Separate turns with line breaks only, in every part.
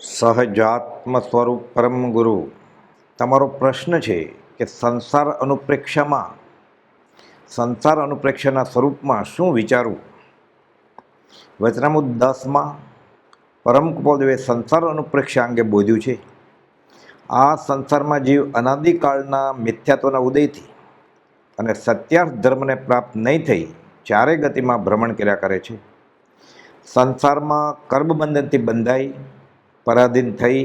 સહજાત્મ સ્વરૂપ પરમ ગુરુ. તમારો પ્રશ્ન છે કે સંસાર અનુપ્રેક્ષામાં, સંસાર અનુપ્રેક્ષાના સ્વરૂપમાં શું વિચારવું? વચનામુદ દસમાં પરમ કૃપાદેવે સંસાર અનુપ્રેક્ષા અંગે બોધ્યું છે. આ સંસારમાં જીવ અનાદિકાળના મિથ્યાત્વના ઉદયથી અને સત્યાર્થ ધર્મને પ્રાપ્ત નહીં થઈ ચારે ગતિમાં ભ્રમણ કર્યા કરે છે. સંસારમાં કર્મબંધનથી બંધાઈ પરાધીન થઈ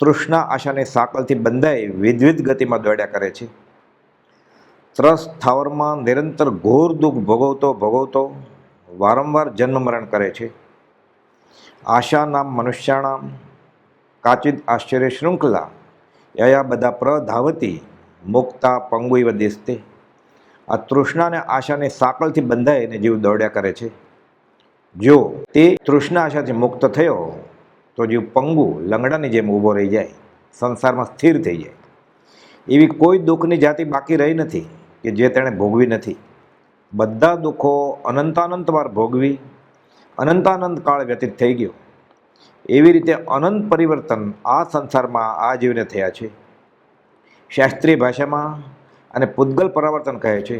તૃષ્ણા આશાને સાકલથી બંધાઈ વિધવિધ ગતિમાં દોડ્યા કરે છે. ત્રસ સ્થાવરમાં નિરંતર ઘોર દુઃખ ભોગવતો ભોગવતો વારંવાર જન્મ મરણ કરે છે. આશા નામ મનુષ્યાણામ, કાચિદ આશ્ચર્ય શૃંખલા, યયા બધા પ્રધાવતી મુક્તા પંગુઈવ દેશતે આ તૃષ્ણાને આશાને સાકલથી બંધાઈને જીવ દોડ્યા કરે છે. જો તે તૃષ્ણા આશાથી મુક્ત થયો તો જીવ પંગુ લંગડાની જેમ ઊભો રહી જાય, સંસારમાં સ્થિર થઈ જાય. એવી કોઈ દુઃખની જાતિ બાકી રહી નથી કે જે તેણે ભોગવી નથી. બધા દુઃખો અનંતાનંત વાર ભોગવી, અનંતાનંત કાળ વ્યતીત થઈ ગયો. એવી રીતે અનંત પરિવર્તન આ સંસારમાં આ જીવને થયા છે. શાસ્ત્રીય ભાષામાં અને પૂદગલ પરાવર્તન કહે છે.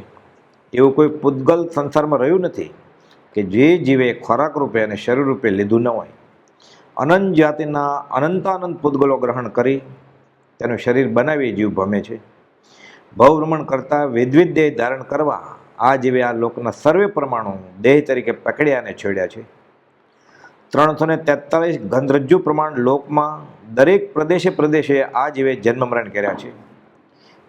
એવું કોઈ પૂદગલ સંસારમાં રહ્યું નથી કે જે જીવે ખોરાક રૂપે અને શરીર રૂપે લીધું ન હોય. અનંત જાતિના અનંતાનંત પૂદગલો ગ્રહણ કરી તેનું શરીર બનાવી જીવ ભમે છે. ભવભ્રમણ કરતાં વિધવિધ દેહ ધારણ કરવા આ જીવે આ લોકના સર્વે પ્રમાણો દેહ તરીકે પકડ્યા અને છોડ્યા છે. ત્રણસો ને તેતાલીસ ગંધરજ્જુ પ્રમાણ લોકમાં દરેક પ્રદેશે પ્રદેશે આ જીવે જન્મ મરણ કર્યા છે.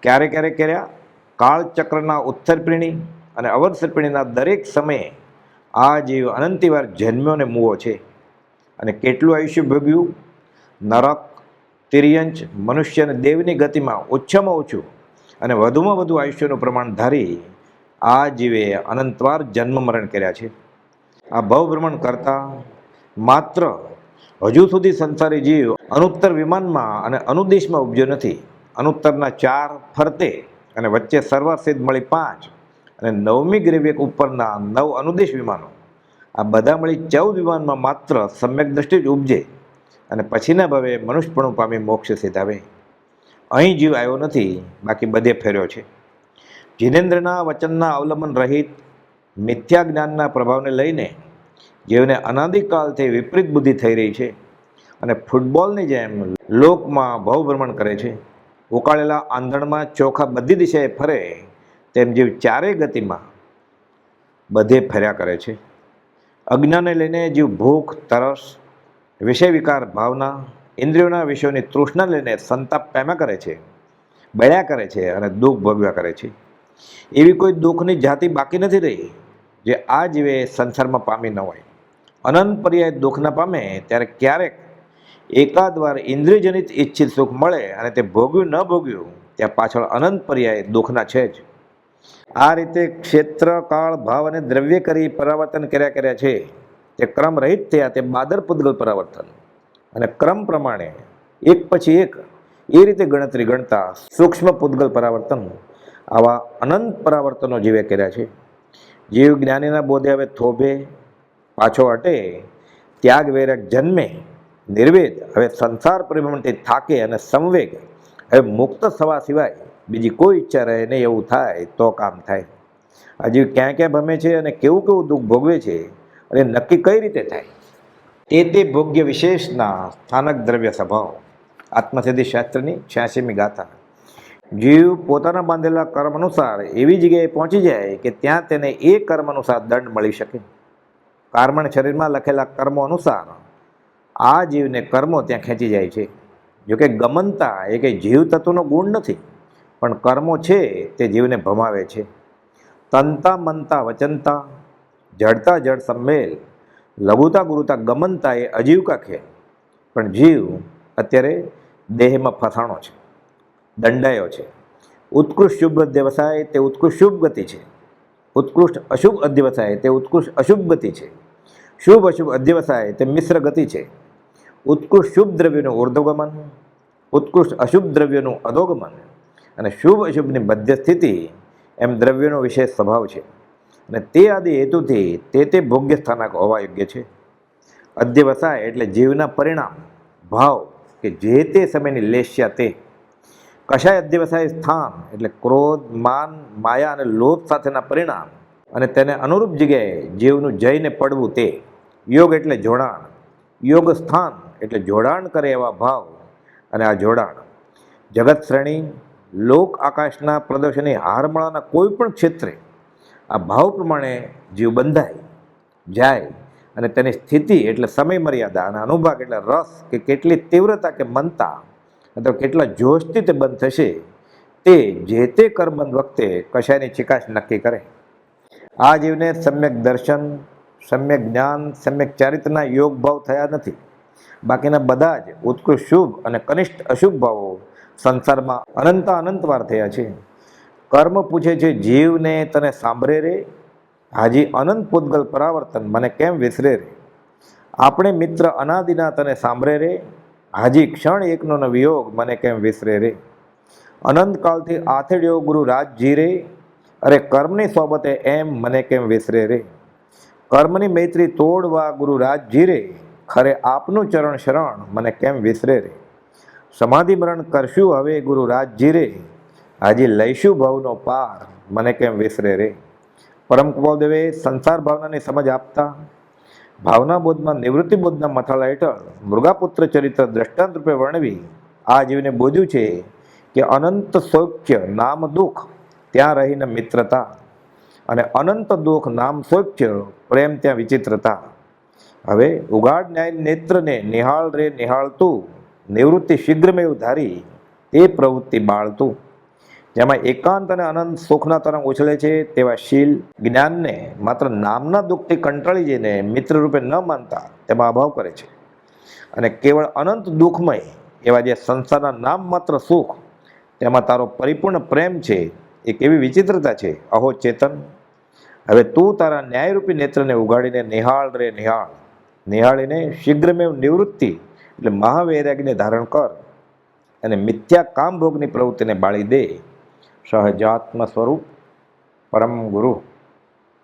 ક્યારે ક્યારે કર્યા? કાળચક્રના ઉત્તરપીણી અને અવસરપીણીના દરેક સમયે આ જીવ અનંતિવાર જન્મ્યો ને મૂવો છે. અને કેટલું આયુષ્ય ભોગ્યું? નરક, તિર્યંચ, મનુષ્ય અને દેવની ગતિમાં ઓછામાં ઓછું અને વધુમાં વધુ આયુષ્યનું પ્રમાણ ધારી આ જીવે અનંતવાર જન્મ મરણ કર્યા છે. આ ભવભ્રમણ કરતાં માત્ર હજુ સુધી સંસારી જીવ અનુત્તર વિમાનમાં અને અનુદેશમાં ઉપજ્યો નથી. અનુત્તરના ચાર ફરતે અને વચ્ચે સર્વસિદ્ધ મળી પાંચ અને નવમી ગ્રેવિયક ઉપરના નવ અનુદેશ વિમાનો. આ બધા મળી ચૌદ વિમાનમાં માત્ર સમ્યક દ્રષ્ટિ જ ઉપજે અને પછીના ભવે મનુષ્યપણું પામી મોક્ષ સિધાવે અહીં જીવ આવ્યો નથી, બાકી બધે ફેર્યો છે. જીનેન્દ્રના વચનના અવલંબન રહિત મિથ્યા જ્ઞાનના પ્રભાવને લઈને જીવને અનાદિકાળથી વિપરીત બુદ્ધિ થઈ રહી છે અને ફૂટબોલની જેમ લોકમાં ભવભ્રમણ કરે છે. ઉકાળેલા આંધણમાં ચોખા બધી દિશાએ ફરે, તેમ જીવ ચારેય ગતિમાં બધે ફર્યા કરે છે. અજ્ઞાનને લઈને જીવ ભૂખ, તરસ, વિષય વિકાર, ભાવના, ઇન્દ્રિયોના વિષયોની તૃષ્ણા લઈને સંતાપ પેમા કરે છે બળ્યા કરે છે અને દુઃખ ભોગવ્યા કરે છે. એવી કોઈ દુઃખની જાતિ બાકી નથી રહી જે આ જીવે સંસારમાં પામી ન હોય. અનંત પર્યાય દુઃખ ન પામે ત્યારે ક્યારેક એકાદ વાર ઇન્દ્રિયજનિત ઈચ્છિત સુખ મળે અને તે ભોગ્યું ન ભોગ્યું ત્યાં પાછળ અનંત પર્યાય દુઃખના છે જ. આ રીતે ક્ષેત્ર, કાળ, ભાવ અને દ્રવ્ય કરી પરાવર્તન કર્યા કર્યા છે. તે ક્રમ રહિત થયા તે બાદર પૂદગલ પરાવર્તન. અને ક્રમ પ્રમાણે એક પછી એક એ રીતે ગણતરી ગણતા સૂક્ષ્મ પૂદગલ પરાવર્તન આવા અનંત પરાવર્તનો જીવે કર્યા છે. જીવ જ્ઞાનીના બોધે હવે થોભે, પાછો હટે ત્યાગ વૈરાગ જન્મે, નિર્વેદ હવે સંસાર પરિભ્રમણથી થાકે અને સંવેગ, હવે મુક્ત થવા સિવાય બીજી કોઈ ઈચ્છા રહે નહીં, એવું થાય, તો કામ થાય. હજી ક્યાં ક્યાં ભમે છે અને કેવું કેવું દુઃખ ભોગવે છે અને નક્કી કઈ રીતે થાય? તે તે ભોગ્ય વિશેષના સ્થાનક દ્રવ્ય સ્વભાવ. આત્મસિદ્ધિ શાસ્ત્રની છ્યાસીમી ગાથા. જીવ પોતાના બાંધેલા કર્મ અનુસાર એવી જગ્યાએ પહોંચી જાય કે ત્યાં તેને એ કર્મ અનુસાર દંડ મળી શકે. કાર્મણ શરીરમાં લખેલા કર્મો અનુસાર આ જીવને કર્મો ત્યાં ખેંચી જાય છે. જોકે ગમનતા એ કંઈ જીવ તત્વનો ગુણ નથી. પણ કર્મો છે તે જીવને ભમાવે છે. તનતા મનતા વચનતા, જડતા જડ સંમેલ, લઘુતા ગુરુતા ગમનતા એ અજીવકા ખેલ. પણ જીવ અત્યારે દેહમાં ફસાણો છે, દંડાયો છે. ઉત્કૃષ્ટ શુભ અધ્યવસાય તે ઉત્કૃષ્ટ શુભ ગતિ છે. ઉત્કૃષ્ટ અશુભ અધ્યવસાય તે ઉત્કૃષ્ટ અશુભ ગતિ છે. શુભ અશુભ અધ્યવસાય તે મિશ્ર ગતિ છે. ઉત્કૃષ્ટ શુભ દ્રવ્યનું ઉર્ધ્વગમન, ઉત્કૃષ્ટ અશુભ દ્રવ્યનું અધોગમન અને શુભ અશુભની મધ્ય સ્થિતિ એમ દ્રવ્યનો વિશેષ સ્વભાવ છે. અને તે આદિ હેતુથી તે તે ભોગ્ય સ્થાનક હોવા યોગ્ય છે. અધ્યવસાય એટલે જીવના પરિણામ, ભાવ કે જે તે સમયની લેશ્યા તે. કશાય અધ્યવસાય સ્થાન એટલે ક્રોધ, માન, માયા અને લોભ સાથેના પરિણામ અને તેને અનુરૂપ જગ્યાએ જીવનું જઈને પડવું તે. યોગ એટલે જોડાણ, યોગ સ્થાન એટલે જોડાણ કરે એવા ભાવ અને આ જોડાણ. જગત શ્રેણી લોક આકાશના પ્રદર્શની હારમાળાના કોઈ પણ ક્ષેત્રે આ ભાવ પ્રમાણે જીવ બંધાય, જાય અને તેની સ્થિતિ એટલે સમય મર્યાદા અને અનુભાગ એટલે રસ કે કેટલી તીવ્રતા કે મનતા અથવા કેટલા જોશથી તે બંધ થશે, તે જે તે કરબંધ વખતે કશાયની ચિકાશ નક્કી કરે. આ જીવને સમ્યક દર્શન, સમ્યક જ્ઞાન, સમ્યક ચારિત્રના યોગ ભાવ થયા નથી. બાકીના બધા જ ઉત્કૃષ્ટ શુભ અને કનિષ્ઠ અશુભ ભાવો સંસારમાં અનંત અનંતવાર થયા છે. કર્મ પૂછે છે, જીવને તને સાંભળે રે? હાજી અનંત પૂતગલ પરાવર્તન મને કેમ વિસરે રે? આપણે મિત્ર અનાદિના તને સાંભળે રે? હાજી ક્ષણ એકનો વિયોગ મને કેમ વિસરે રે? અનંતકાળથી આથેડ્યો ગુરુ રાજજી રે? અરે કર્મની સોબતે એમ મને કેમ વિસરે રે? કર્મની મૈત્રી તોડવા ગુરુ રાજજી રે? ખરે આપનું ચરણ શરણ મને કેમ વિસરે રે? સમાધિ મરણ કરશું હવે ગુરુ રાજજી રે. હાજી લઈશું ભવનો પાર, મને કેમ વિસરે રે? પરમ કુમારદેવે સંસાર ભાવનાની સમજ આપતા, ભાવના બોધમાં નિવૃત્તિ બોધના મથાળા હેઠળ મૃગાપુત્ર ચરિત્ર દ્રષ્ટાંત રૂપે વર્ણવી, આ જીવને બોધ્યું છે કે અનંત સૌખ્ય નામ દુઃખ ત્યાં રહીને મિત્રતા અને અનંત દુઃખ નામ સૌખ્ય પ્રેમ ત્યાં વિચિત્રતા. હવે ઉગાડ ન્યાય નેત્રને નિહાળ રે નિહાળતું, નિવૃત્તિ શીઘ્રમેવ ધારી તે પ્રવૃત્તિ બાળતું. જેમાં એકાંત અને અનંત સુખના તરંગ ઉછળે છે, તેવા શીલ જ્ઞાનને માત્ર નામના દુઃખથી કંટાળી જઈને મિત્ર રૂપે ન માનતા તેમાં અભાવ કરે છે. અને કેવળ અનંત દુઃખમય એવા જે સંસારના નામ માત્ર સુખ, તેમાં તારો પરિપૂર્ણ પ્રેમ છે એ કેવી વિચિત્રતા છે. અહો ચેતન, હવે તું તારા ન્યાયરૂપી નેત્રને ઉગાડીને નિહાળ રે નિહાળ. નિહાળીને શીઘ્રમેવ નિવૃત્તિ એટલે મહાવૈરાગ્યને ધારણ કર અને મિથ્યા કામભોગની પ્રવૃત્તિને બાળી દે. સહજાત્મ સ્વરૂપ પરમ ગુરુ.